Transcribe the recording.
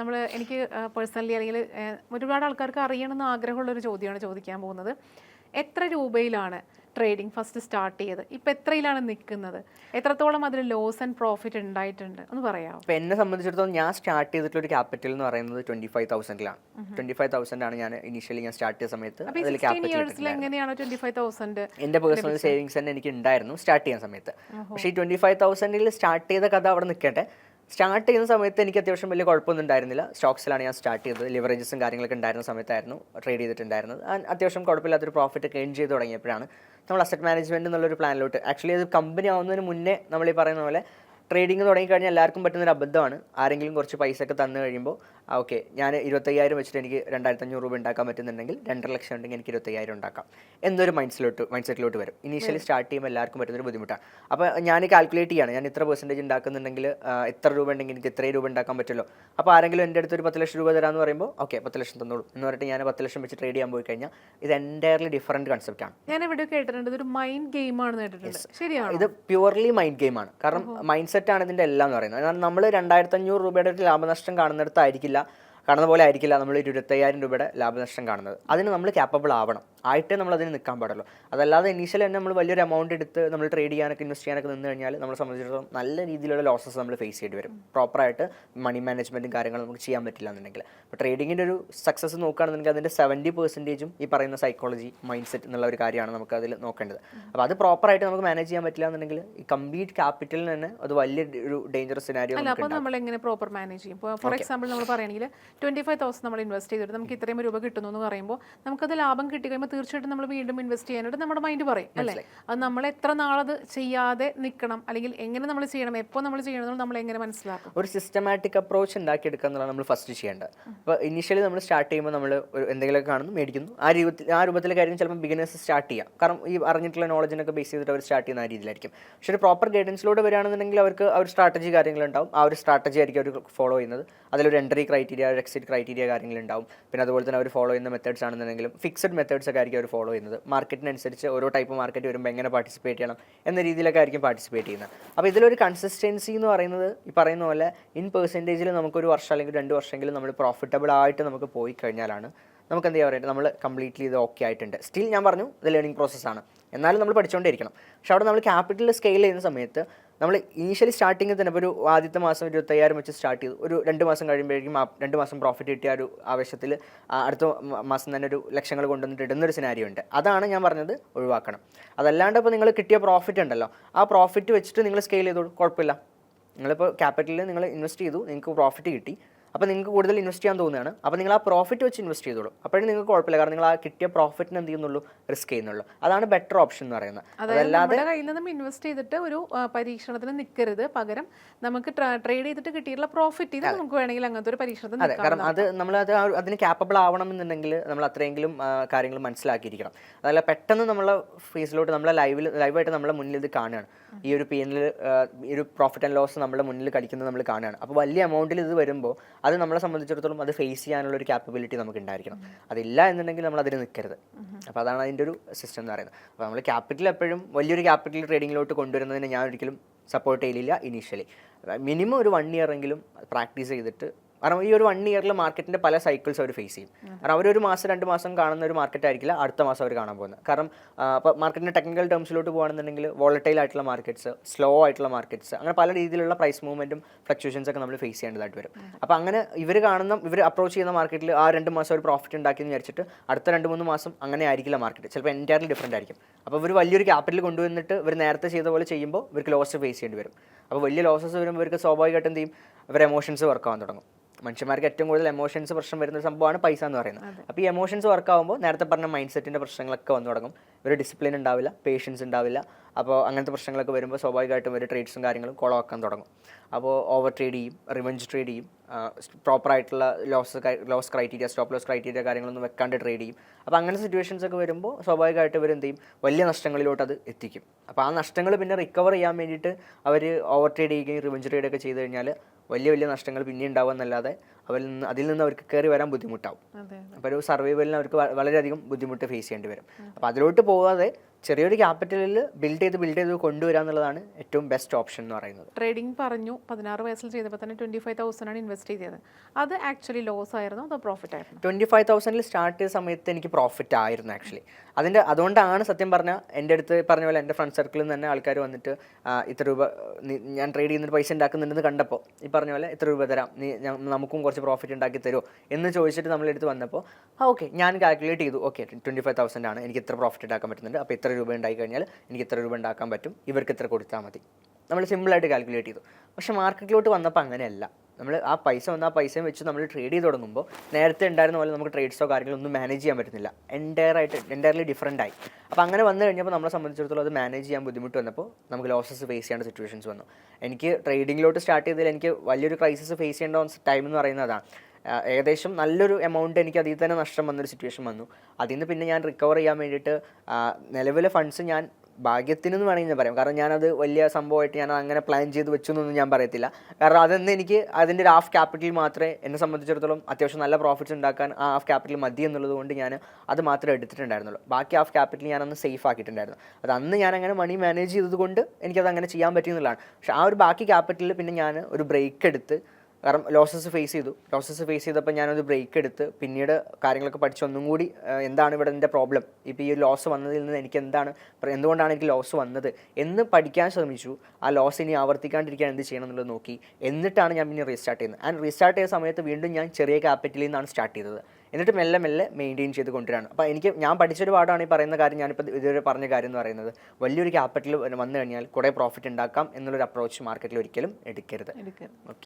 നമ്മൾ എനിക്ക് പേഴ്സണലി അല്ലെങ്കിൽ ഒരുപാട് ആൾക്കാർക്ക് അറിയണമെന്ന് ആഗ്രഹമുള്ള ഒരു ചോദ്യമാണ് ചോദിക്കാൻ പോകുന്നത്. എത്ര രൂപയിലാണ് ട്രേഡിംഗ് ഫസ്റ്റ് സ്റ്റാർട്ട് ചെയ്ത് ഇപ്പൊ എത്രയിലാണ് നിൽക്കുന്നത്? എത്രത്തോളം അതിൽ ലോസ് ആൻഡ് പ്രോഫിറ്റ് ഉണ്ടായിട്ടുണ്ട്? എന്ന് പറയാമോ? ഇപ്പൊ എന്നെ സംബന്ധിച്ചിടത്തോളം ഞാൻ സ്റ്റാർട്ട് ചെയ്തിട്ടുള്ള ഒരു ക്യാപിറ്റൽ എന്ന് പറയുന്നത് ട്വന്റി ഫൈവ് തൗസൻഡിലാണ് ട്വന്റി ഫൈവ് തൗസൻഡ് ആണ് ഞാൻ ഇനിഷ്യലി ഞാൻ സ്റ്റാർട്ട് ചെയ്ത സമയത്ത് എന്റെ അതിൽ ക്യാപിറ്റൽ ഇയേഴ്സിൽ ട്വന്റി ഫൈവ് തൗസൻഡ് എന്റെ പേഴ്സണൽ സേവിങ്സ് തന്നെ എനിക്ക് ഉണ്ടായിരുന്നു സ്റ്റാർട്ട് ചെയ്യുന്ന സമയത്ത്. പക്ഷേ ഈ ട്വന്റി ഫൈവ് തൗസൻഡിൽ സ്റ്റാർട്ട് ചെയ്ത കഥ അവിടെ നിൽക്കട്ടെ. സ്റ്റാർട്ട് ചെയ്യുന്ന സമയത്ത് എനിക്ക് അത്യാവശ്യം വലിയ കുഴപ്പമൊന്നും ഉണ്ടായിരുന്നില്ല. സ്റ്റോക്സിലാണ് ഞാൻ സ്റ്റാർട്ട് ചെയ്തത്. ലിവറേജസും കാര്യങ്ങളൊക്കെ ഉണ്ടായിരുന്ന സമയത്തായിരുന്നു ട്രേഡ് ചെയ്തിട്ടുണ്ടായിരുന്നത്. അത്യാവശ്യം കുഴപ്പമില്ലാത്തൊരു പ്രോഫിറ്റ് ഒക്കെ ഏൺ ചെയ്ത് തുടങ്ങിയപ്പോഴാണ് നമ്മൾ അസറ്റ് മാനേജ്മെന്റ് എന്നുള്ളൊരു പ്ലാനിലോട്ട് ആക്ച്വലി അത് കമ്പനി ആവുന്നതിന് മുന്നേ നമ്മൾ ഈ പറയുന്ന പോലെ ട്രേഡിംഗ് തുടങ്ങിക്കഴിഞ്ഞാൽ എല്ലാവർക്കും പറ്റുന്നൊരു അബദ്ധമാണ്. ആരെങ്കിലും കുറച്ച് പൈസ ഒക്കെ തന്നു കഴിയുമ്പോൾ ഓക്കെ. ഞാൻ ഇരുപത്തയ്യായിരം വെച്ചിട്ട് എനിക്ക് രണ്ടായിരത്തി അഞ്ഞൂറ് രൂപ ഉണ്ടാക്കാൻ പറ്റുന്നുണ്ടെങ്കിൽ രണ്ടര ലക്ഷം ഉണ്ടെങ്കിൽ എനിക്ക് ഇരുപത്തയ്യായിരം ഉണ്ടാക്കാം. എന്നൊരു മൈൻഡ്സിലോട്ട് മൈൻഡ് സെറ്റിലോട്ട് വരും. ഇനീഷ്യലി സ്റ്റാർട്ട് ചെയ്യുമ്പോൾ എല്ലാവർക്കും പറ്റുന്നൊരു ബുദ്ധിമുട്ടാണ്. അപ്പോൾ ഞാൻ കാൽക്കുലേറ്റ് ചെയ്യാണ്. ഞാൻ ഇത്ര പെർസെന്റേജ് ഉണ്ടാക്കുന്നുണ്ടെങ്കിൽ എത്ര രൂപ ഉണ്ടെങ്കിൽ എനിക്ക് ഇത്രയും രൂപ ഉണ്ടാക്കാൻ പറ്റുമല്ലോ അപ്പോൾ ആരെങ്കിലും എന്റെ അടുത്ത് ഒരു പത്ത് ലക്ഷം രൂപ തരാമെന്ന് പറയുമ്പോൾ ഓക്കെ പത്ത് ലക്ഷം തന്നോളൂ. എന്ന് പറഞ്ഞിട്ട് ഞാൻ പത്ത് ലക്ഷം വെച്ച് ട്രേഡ് ചെയ്യാൻ പോയി കഴിഞ്ഞാൽ ഇത് എന്റയർലി ഡിഫറന്റ് ആണ്. ഞാൻ ഇവിടെ കേട്ടിട്ടുണ്ട്. ഒരു മൈൻഡ് ഗെയിമാണ് ശരിയാണ്? ഇത് പ്യുവർലി മൈൻഡ് ഗെയിമാണ് കാരണം മൈൻഡ് സെറ്റ് ആണ് ഇതിന്റെ എല്ലാം എന്ന് പറയുന്നത്. നമ്മൾ രണ്ടായിരത്തി അഞ്ഞൂറ് രൂപയുടെ ഒരു ലാഭനഷ്ടം കാണുന്നിടത്തായിരിക്കില്ല. 있습니다. കാണുന്ന പോലെ ആയിരിക്കില്ല നമ്മൾ ഇരുപത്തയ്യായിരം രൂപയുടെ ലാഭനഷ്ടം കാണുന്നത്. അതിന് നമ്മൾ ക്യാപ്പബിൾ ആവണം. ആയിട്ടേ നമ്മൾ അതിന് നിൽക്കാൻ പാടുള്ളൂ. അതല്ലാതെ ഇനീഷ്യൽ തന്നെ നമ്മൾ വലിയൊരു എമൗണ്ട് എടുത്ത് നമ്മൾ ട്രേഡ് ചെയ്യാനൊക്കെ ഇൻവെസ്റ്റ് ചെയ്യാനൊക്കെ നിന്ന് കഴിഞ്ഞാൽ നമ്മളെ സംബന്ധിച്ചിടത്തോളം നല്ല രീതിയിലുള്ള ലോസസ് നമ്മൾ ഫേസ് ചെയ്യേണ്ടി വരും. പ്രോപ്പറായിട്ട് മണി മാനേജ്മെന്റും കാര്യങ്ങളും നമുക്ക് ചെയ്യാൻ പറ്റില്ല എന്നുണ്ടെങ്കിൽ. അപ്പോൾ ട്രേഡിങ്ങിന്റെ ഒരു സക്സസ് നോക്കുകയാണെന്നുണ്ടെങ്കിൽ അതിന്റെ സെവന്റി പെർസെന്റേജും ഈ പറയുന്ന സൈക്കോളജി മൈൻഡ് സെറ്റ് എന്നുള്ള ഒരു കാര്യമാണ് നമുക്ക് അതിൽ നോക്കേണ്ടത്. അപ്പോൾ അത് പ്രോപ്പറായിട്ട് നമുക്ക് മാനേജ് ചെയ്യാൻ പറ്റില്ല എന്നുണ്ടെങ്കിൽ ഈ കംപ്ലീറ്റ് ക്യാപിറ്റലിന് തന്നെ അത് വലിയ ഒരു ഡേഞ്ചറസ് സിനാരിയോ നമ്മൾ എങ്ങനെ പ്രോപ്പർ മാനേജ് ചെയ്യും? ഫോർ എക്സാമ്പിൾ നമ്മൾ പറയുകയാണെങ്കിൽ ട്വന്റി ഫൈവ് തൗസൻഡ് നമ്മൾ ഇൻവെസ്റ്റ് ചെയ്തിട്ട് നമുക്ക് ഇത്രയും രൂപ കിട്ടുന്നു എന്ന് പറയുമ്പോൾ നമുക്കത് ലാഭം കിട്ടി കഴിയുമ്പോൾ തീർച്ചയായിട്ടും നമ്മൾ വീണ്ടും ഇൻവെസ്റ്റ് ചെയ്യാനായിട്ട് നമ്മുടെ മൈൻഡ് പറയും അല്ലേ? അത് നമ്മൾ എത്ര നാളത് ചെയ്യാതെ നിൽക്കണം അല്ലെങ്കിൽ എങ്ങനെ നമ്മൾ ചെയ്യണം എപ്പോൾ നമ്മൾ ചെയ്യണം എന്നുള്ളത് നമ്മൾ എങ്ങനെ മനസ്സിലാക്കും? ഒരു സിസ്റ്റമാറ്റിക് അപ്രോച്ച് ഉണ്ടാക്കിയെടുക്കുക എന്നുള്ളതാണ് നമ്മൾ ഫസ്റ്റ് ചെയ്യേണ്ടത്. അപ്പോൾ ഇനിഷ്യലി നമ്മൾ സ്റ്റാർട്ട് ചെയ്യുമ്പോൾ നമ്മൾ ഒരു എന്തെങ്കിലുമൊക്കെ കാണുന്നു മേടിക്കുന്നു. ആ രൂപത്തിൽ ആ രൂപത്തിലെ കാര്യം ചിലപ്പോൾ ബിഗിനേഴ്സ് സ്റ്റാർട്ട് ചെയ്യാം. കാരണം ഈ അറിഞ്ഞിട്ടുള്ള നോളജിനൊക്കെ ബേസ് ചെയ്തിട്ട് അവർ സ്റ്റാർട്ട് ചെയ്യുന്ന ആ രീതിയിലായിരിക്കും. പക്ഷേ ഒരു പ്രോപ്പർ ഗൈഡൻസിലൂടെ വരികയാണെന്നുണ്ടെങ്കിൽ അവർക്ക് ആ ഒരു സ്ട്രാറ്റജി കാര്യങ്ങളുണ്ടാവും. ആ ഒരു സ്ട്രാറ്റജി ആയിരിക്കും അവർ ഫോളോ ചെയ്യുന്നത്. അതിലൊരു എൻട്രി ക്രൈറ്റീരിയ ഒരു എക്സിറ്റ് ക്രൈറ്റീരിയ കാര്യങ്ങളുണ്ടാവും. പിന്നെ അതുപോലെ തന്നെ അവർ ഫോളോ ചെയ്യുന്ന മെത്തേഡ്സ് ആണെന്നുണ്ടെങ്കിലും ഫിക്സഡ് മെത്തേഡ്സ് ഒക്കെ ആയിരിക്കും അവർ ഫോളോ ചെയ്യുന്നത്. മാർക്കറ്റിനനുസരിച്ച് ഓരോ ടൈപ്പ് മാർക്കറ്റ് വരുമ്പോൾ എങ്ങനെ പാർട്ടിസിപ്പേറ്റ് ചെയ്യണം എന്ന രീതിയിലൊക്കെ ആയിരിക്കും പാർട്ടിസിപ്പേറ്റ് ചെയ്യുന്നത്. അപ്പോൾ ഇതിലൊരു കൺസിസ്റ്റൻസി എന്ന് പറയുന്നത് ഈ പറയുന്ന പോലെ ഇൻ പെർസെന്റേജിൽ നമുക്കൊരു വർഷം അല്ലെങ്കിൽ രണ്ട് വർഷമെങ്കിലും നമ്മൾ പ്രോഫിറ്റബിൾ ആയിട്ട് നമുക്ക് പോയി കഴിഞ്ഞാലാണ് നമുക്ക് എന്താ പറയുക നമ്മൾ കംപ്ലീറ്റ്ലി ഇത് ഓക്കെ ആയിട്ടുണ്ട്. സ്റ്റിൽ ഞാൻ പറഞ്ഞു ഇത് ലേണിംഗ് പ്രോസസ്സാണ് എന്നാലും നമ്മൾ പഠിച്ചുകൊണ്ടേയിരിക്കണം പക്ഷെ അവിടെ നമ്മൾ ക്യാപിറ്റൽ സ്കെയിൽ ചെയ്യുന്ന സമയത്ത് നമ്മൾ ഇനീഷ്യലി സ്റ്റാർട്ടിങ്ങിൽ തന്നെ ഇപ്പോൾ ഒരു ആദ്യത്തെ മാസം ഇരുപത്തയ്യായിരം വെച്ച് സ്റ്റാർട്ട് ചെയ്തു. ഒരു രണ്ട് മാസം കഴിയുമ്പോഴേക്കും രണ്ട് മാസം പ്രോഫിറ്റ് കിട്ടിയ ഒരു ആവശ്യത്തിൽ അടുത്ത മാസം തന്നെ ഒരു ലക്ഷങ്ങൾ കൊണ്ടുവന്നിട്ട് ഇടുന്നൊരു സിനാരിയോ ഉണ്ട്. അതാണ് ഞാൻ പറഞ്ഞത് ഒഴിവാക്കണം. അതല്ലാണ്ട് ഇപ്പോൾ നിങ്ങൾ കിട്ടിയ പ്രോഫിറ്റ് ഉണ്ടല്ലോ. ആ പ്രോഫിറ്റ് വെച്ചിട്ട് നിങ്ങൾ സ്കെയിൽ ചെയ്തോളൂ. കുഴപ്പമില്ല. നിങ്ങളിപ്പോൾ ക്യാപിറ്റലിൽ നിങ്ങൾ ഇൻവെസ്റ്റ് ചെയ്തു. നിങ്ങൾക്ക് പ്രോഫിറ്റ് കിട്ടി. അപ്പോൾ നിങ്ങൾക്ക് കൂടുതൽ ഇൻവെസ്റ്റ് ചെയ്യാൻ തോന്നുകയാണ്. അപ്പോൾ നിങ്ങൾ ആ പ്രോഫിറ്റ് വെച്ച് ഇൻവെസ്റ്റ് ചെയ്തോളൂ. അപ്പോഴും നിങ്ങൾക്ക് കുഴപ്പമില്ല. കാരണം നിങ്ങൾ ആ കിട്ടിയ പ്രോഫിറ്റിന് എന്ത് ചെയ്യുന്നുള്ളൂ? റിസ്ക് ചെയ്യുന്നുള്ളൂ. അതാണ് ബെറ്റർ ഓപ്ഷൻ എന്ന് പറയുന്നത്. അതല്ലാതെ കയ്യിൽ നിന്നും ഇൻവെസ്റ്റ് ചെയ്തിട്ട് ഒരു പരീക്ഷണത്തിന് നിൽക്കരുത് പകരം നമുക്ക് ട്രേഡ് ചെയ്തിട്ട് കിട്ടിയിട്ടുള്ള പ്രോഫിറ്റ് ഇത് നമുക്ക് വേണമെങ്കിൽ അങ്ങനത്തെ ഒരു പരീക്ഷണത്തിന് അതെ. കാരണം അത് നമ്മൾ അത് അതിന് ക്യാപ്പബിൾ ആവണമെന്നുണ്ടെങ്കിൽ നമ്മൾ അത്രയെങ്കിലും കാര്യങ്ങൾ മനസ്സിലാക്കിയിരിക്കണം. അതല്ല പെട്ടെന്ന് നമ്മളെ ഫേസിലോട്ട് നമ്മളെ ലൈവിൽ ലൈവായിട്ട് നമ്മളെ മുന്നിൽ ഇത് കാണുകയാണ്. ഈ ഒരു പി ഈ ഒരു പ്രോഫിറ്റ് ആൻഡ് ലോസ് നമ്മുടെ മുന്നിൽ കളിക്കുന്നത് നമ്മൾ കാണുകയാണ്. അപ്പോൾ വലിയ എമൗണ്ടിൽ ഇത് വരുമ്പോൾ അത് നമ്മളെ സംബന്ധിച്ചിടത്തോളം അത് ഫേസ് ചെയ്യാനുള്ള ഒരു ക്യാപ്പബിലിറ്റി നമുക്ക് ഉണ്ടായിരിക്കണം അതില്ല എന്നുണ്ടെങ്കിൽ നമ്മൾ അതിന് നിൽക്കരുത്. അപ്പോൾ അതാണ് അതിന്റെ ഒരു സിസ്റ്റം എന്ന് പറയുന്നത്. അപ്പോൾ നമ്മൾ ക്യാപിറ്റൽ എപ്പോഴും വലിയൊരു ക്യാപിറ്റൽ ട്രേഡിങ്ങിലോട്ട് കൊണ്ടുവരുന്നതിന് ഞാൻ ഒരിക്കലും സപ്പോർട്ട് ചെയ്യില്ല ഇനീഷ്യലി മിനിമം ഒരു വൺ ഇയർ എങ്കിലും പ്രാക്ടീസ് ചെയ്തിട്ട് കാരണം ഈ ഒരു വൺ ഇയറിൽ മാർക്കറ്റിന്റെ പല സൈക്കിൾസ് അവർ ഫേസ് ചെയ്യും. കാരണം അവർ ഒരു മാസം രണ്ട് മാസം കാണുന്ന ഒരു മാർക്കറ്റ് ആയിരിക്കില്ല അടുത്ത മാസം അവർ കാണാൻ പോകുന്നത്. കാരണം ഇപ്പോൾ മാർക്കറ്റിന്റെ ടെക്നിക്കൽ ടേംസിലോട്ട് പോകുകയാണെന്നുണ്ടെങ്കിൽ വോളറ്റൈൽ ആയിട്ടുള്ള മാർക്കറ്റ്സ് സ്ലോ ആയിട്ടുള്ള മാർക്കറ്റ്സ് അങ്ങനെ പല രീതിയിലുള്ള പ്രൈസ് മൂവ്മെന്റും ഫ്ലക്ച്വേഷൻസ് ഒക്കെ നമ്മൾ ഫേസ് ചെയ്യേണ്ടതായിട്ട് വരും. അപ്പോൾ അങ്ങനെ ഇവർ കാണുന്ന ഇവർ അപ്രോച്ച് ചെയ്യുന്ന മാർക്കറ്റിൽ ആ രണ്ട് മാസം ഒരു പ്രോഫിറ്റ് ഉണ്ടാക്കി എന്ന് വിചാരിച്ചിട്ട് അടുത്ത രണ്ട് മൂന്ന് മാസം അങ്ങനെ ആയിരിക്കില്ല മാർക്കറ്റ് ചിലപ്പോൾ എന്റയർലി ഡിഫറെന്റ് ആയിരിക്കും. അപ്പോൾ ഇവർ വലിയൊരു ക്യാപിറ്റൽ കൊണ്ടുവന്നിട്ട് ഇവർ നേരത്തെ ചെയ്ത പോലെ ചെയ്യുമ്പോൾ ഇവർക്ക് ലോസ് ഫേസ് ചെയ്യേണ്ടി വരും. അപ്പോൾ വലിയ ലോസസ് വരുമ്പോൾ ഇവർക്ക് സ്വാഭാവികമായിട്ടും എന്ത് ചെയ്യും? അവരുടെ എമോഷൻസ് വർക്ക് ആവാൻ തുടങ്ങും. മനുഷ്യന്മാർക്ക് ഏറ്റവും കൂടുതൽ എമോഷൻസ് പ്രശ്നം വരുന്ന ഒരു സംഭവമാണ് പൈസ എന്ന് പറയുന്നത്. അപ്പോൾ ഈ എമോഷൻസ് വർക്ക് ആകുമ്പോൾ നേരത്തെ പറഞ്ഞ മൈൻഡ് സെറ്റിന്റെ പ്രശ്നങ്ങളൊക്കെ വന്നു തുടങ്ങും. ഒരു ഡിസിപ്ലിൻ ഉണ്ടാവില്ല പേഷ്യൻസ് ഉണ്ടാവില്ല. അപ്പോൾ അങ്ങനത്തെ പ്രശ്നങ്ങളൊക്കെ വരുമ്പോൾ സ്വാഭാവികമായിട്ടും ഒരു ട്രേഡ്സും കാര്യങ്ങളും കുളമാക്കാൻ തുടങ്ങും. അപ്പോൾ ഓവർ ട്രേഡ് ചെയ്യും റിവഞ്ച് ട്രേഡ് ചെയ്യും. പ്രോപ്പറായിട്ടുള്ള loss loss criteria stop loss criteria കാര്യങ്ങളൊന്നും വെക്കാണ്ട് ട്രേഡ് ചെയ്യും. അപ്പോൾ അങ്ങനെ സിറ്റുവേഷൻസ് ഒക്കെ വരുമ്പോൾ സ്വാഭാവികമായിട്ട് ഇവർ എന്ത് ചെയ്യും? വലിയ നഷ്ടങ്ങളിലോട്ട് അത് എത്തിക്കും. അപ്പോൾ ആ നഷ്ടങ്ങൾ പിന്നെ റിക്കവർ ചെയ്യാൻ വേണ്ടിയിട്ട് അവർ ഓവർ ട്രേഡ് ചെയ്യുകയും റിവഞ്ച് ട്രേഡ് ഒക്കെ ചെയ്ത് കഴിഞ്ഞാൽ വലിയ വലിയ നഷ്ടങ്ങൾ പിന്നെ ഉണ്ടാവുക എന്നല്ലാതെ അവരിൽ നിന്ന് അതിൽ നിന്ന് അവർക്ക് കയറി വരാൻ ബുദ്ധിമുട്ടാവും. അപ്പോൾ ഒരു സർവൈവലിന് അവർക്ക് വളരെയധികം ബുദ്ധിമുട്ട് ഫേസ് ചെയ്യേണ്ടി വരും. അപ്പോൾ അതിലോട്ട് പോകാതെ ചെറിയൊരു ക്യാപിറ്റലിൽ ബിൽഡ് ചെയ്ത് ബിൽഡ് ചെയ്ത് കൊണ്ടുവരാന്നുള്ളതാണ് ഏറ്റവും ബെസ്റ്റ് ഓപ്ഷൻ എന്ന് പറയുന്നത്. ട്രേഡിംഗ് പറഞ്ഞു പതിനാറ് വയസ്സിൽ ചെയ്തപ്പോൾ തന്നെ ട്വന്റി ഫൈവ് തൗസൻഡ് ആണ് ഇൻവെസ്റ്റ് ഇൻവെസ്റ്റ് ചെയ്തത്. അത് ആക്ച്വലി ലോസ് ആയിരുന്നു അതോ പ്രോഫിറ്റ് ആയിരുന്നു? ട്വന്റി ഫൈവ് തൗസൻഡിൽ സ്റ്റാർട്ട് ചെയ്ത സമയത്ത് എനിക്ക് പ്രോഫിറ്റ് ആയിരുന്നു ആക്ച്വലി അതിന്റെ അതുകൊണ്ടാണ് സത്യം പറഞ്ഞാൽ എന്റെ അടുത്ത് പറഞ്ഞ പോലെ എന്റെ ഫ്രണ്ട് സർക്കിളിൽ നിന്ന് തന്നെ ആൾക്കാർ വന്നിട്ട് ഇത്ര രൂപ ഞാൻ ട്രേഡ് ചെയ്യുന്നൊരു പൈസ ഉണ്ടാക്കുന്നുണ്ടെന്ന് കണ്ടപ്പോൾ ഈ പറഞ്ഞ പോലെ ഇത്ര രൂപ തരാം നീ നമുക്കും കുറച്ച് പ്രോഫിറ്റ് ഉണ്ടാക്കി തരുമോ എന്ന് ചോദിച്ചിട്ട് നമ്മളെടുത്ത് വന്നപ്പോൾ ആ ഓക്കെ ഞാൻ കാൽക്കുലേറ്റ് ചെയ്തു ഓക്കെ ട്വന്റി ഫൈവ് തൗസൻഡ് ആണ് എനിക്ക് ഇത്ര പ്രോഫിറ്റ് ഉണ്ടാക്കാൻ പറ്റുന്നുണ്ട് അപ്പോൾ ഇത്ര രൂപ ഉണ്ടായി കഴിഞ്ഞാൽ എനിക്ക് ഇത്ര രൂപ ഉണ്ടാക്കാൻ പറ്റും ഇവർക്ക് ഇത്ര കൊടുത്താൽ മതി. നമ്മൾ സിമ്പിളായിട്ട് കാൽക്കുലേറ്റ് ചെയ്തു. പക്ഷേ മാർക്കറ്റിലോട്ട് വന്നപ്പോൾ അങ്ങനെയല്ല. നമ്മൾ ആ പൈസ വന്ന ആ പൈസയും വെച്ച് നമ്മൾ ട്രേഡ് ചെയ്ത് തുടങ്ങുമ്പോൾ നേരത്തെ ഉണ്ടായിരുന്ന പോലെ നമുക്ക് ട്രേഡ്സോ കാര്യങ്ങളോ ഒന്നും മാനേജ് ചെയ്യാൻ പറ്റുന്നില്ല. എന്റയർ ആയിട്ട് എന്റയർലി ഡിഫറെന്റ് ആയി. അപ്പോൾ അങ്ങനെ വന്നു കഴിഞ്ഞപ്പോൾ നമ്മളെ സംബന്ധിച്ചിടത്തോളം അത് മാനേജ് ചെയ്യാൻ ബുദ്ധിമുട്ട് വന്നപ്പോൾ നമുക്ക് ലോസസ് ഫേസ് ചെയ്യേണ്ട സിറ്റുവേഷൻസ് വന്നു. എനിക്ക് ട്രേഡിങ്ങിലോട്ട് സ്റ്റാർട്ട് ചെയ്തതിൽ എനിക്ക് വലിയൊരു ക്രൈസിസ് ഫേസ് ചെയ്യേണ്ട ടൈം എന്ന് പറയുന്നതാണ് ഏകദേശം നല്ലൊരു എമൗണ്ട് എനിക്ക് അതിൽ തന്നെ നഷ്ടം വന്നൊരു സിറ്റുവേഷൻ വന്നു. അതിൽ നിന്ന് പിന്നെ ഞാൻ റിക്കവർ ചെയ്യാൻ വേണ്ടിയിട്ട് നിലവിലെ ഫണ്ട്സ് ഞാൻ ഭാഗ്യത്തിനെന്ന് വേണമെങ്കിൽ പറയാം. കാരണം ഞാനത് വലിയ സംഭവമായിട്ട് ഞാൻ അങ്ങനെ പ്ലാൻ ചെയ്ത് വെച്ചു എന്നൊന്നും ഞാൻ പറയത്തില്ല. കാരണം അതെന്ന് എനിക്ക് അതിന്റെ ഒരു ഹാഫ് ക്യാപിറ്റൽ മാത്രമേ എന്നെ സംബന്ധിച്ചിടത്തോളം അത്യാവശ്യം നല്ല പ്രോഫിറ്റ്സ് ഉണ്ടാക്കാൻ ആ ഹാഫ് ക്യാപിറ്റൽ മതി എന്നുള്ളത് കൊണ്ട് ഞാൻ അത് മാത്രമേ എടുത്തിട്ടുണ്ടായിരുന്നുള്ളൂ. ബാക്കി ഹാഫ് ക്യാപിറ്റൽ ഞാൻ അന്ന് സേഫ് ആക്കിയിട്ടുണ്ടായിരുന്നു. അത് അന്ന് ഞാൻ അങ്ങനെ മണി മാനേജ് ചെയ്തത് കൊണ്ട് എനിക്കത് അങ്ങനെ ചെയ്യാൻ പറ്റിയെന്നുള്ളതാണ് പക്ഷേ ആ ഒരു ബാക്കി ക്യാപിറ്റലിൽ പിന്നെ ഞാൻ ഒരു ബ്രേക്ക് എടുത്ത് കാരണം ലോസസ് ഫേസ് ചെയ്തു. ലോസസ് ഫേസ് ചെയ്തപ്പോൾ ഞാനൊരു ബ്രേക്ക് എടുത്ത് പിന്നീട് കാര്യങ്ങളൊക്കെ പഠിച്ച് ഒന്നും കൂടി എന്താണ് ഇവിടെ എന്റെ പ്രോബ്ലം ഇപ്പോൾ ഈ ഒരു ലോസ് വന്നതിൽ നിന്ന് എനിക്ക് എന്താണ് എന്തുകൊണ്ടാണ് എനിക്ക് ലോസ് വന്നത്? എന്ന് പഠിക്കാൻ ശ്രമിച്ചു. ആ ലോസ് ഇനി ആവർത്തിക്കാണ്ടിരിക്കാൻ എന്ത് ചെയ്യണം എന്നുള്ളത് നോക്കി. എന്നിട്ടാണ് ഞാൻ പിന്നെ റീസ്റ്റാർട്ട് ചെയ്യുന്നത്. ആൻഡ് റീസ്റ്റാർട്ട് ചെയ്ത സമയത്ത് വീണ്ടും ഞാൻ ചെറിയ ക്യാപിറ്റലിൽ നിന്നാണ് സ്റ്റാർട്ട് ചെയ്തത്. എന്നിട്ട് മെല്ലെ മെല്ലെ മെയിന്റെയിൻ ചെയ്ത് കൊണ്ടുവരാണ്. അപ്പോൾ എനിക്ക് ഞാൻ പഠിച്ചൊരു പാടാണ് ഈ പറയുന്ന കാര്യം ഞാനിപ്പോൾ ഇതുവരെ പറഞ്ഞ കാര്യം എന്ന് പറയുന്നത്. വലിയൊരു ക്യാപിറ്റൽ വന്നു കഴിഞ്ഞാൽ കുറേ പ്രോഫിറ്റ് ഉണ്ടാക്കാം എന്നുള്ളൊരു അപ്രോച്ച് മാർക്കറ്റിൽ ഒരിക്കലും എടുക്കരുത്. എടുക്കരുത്.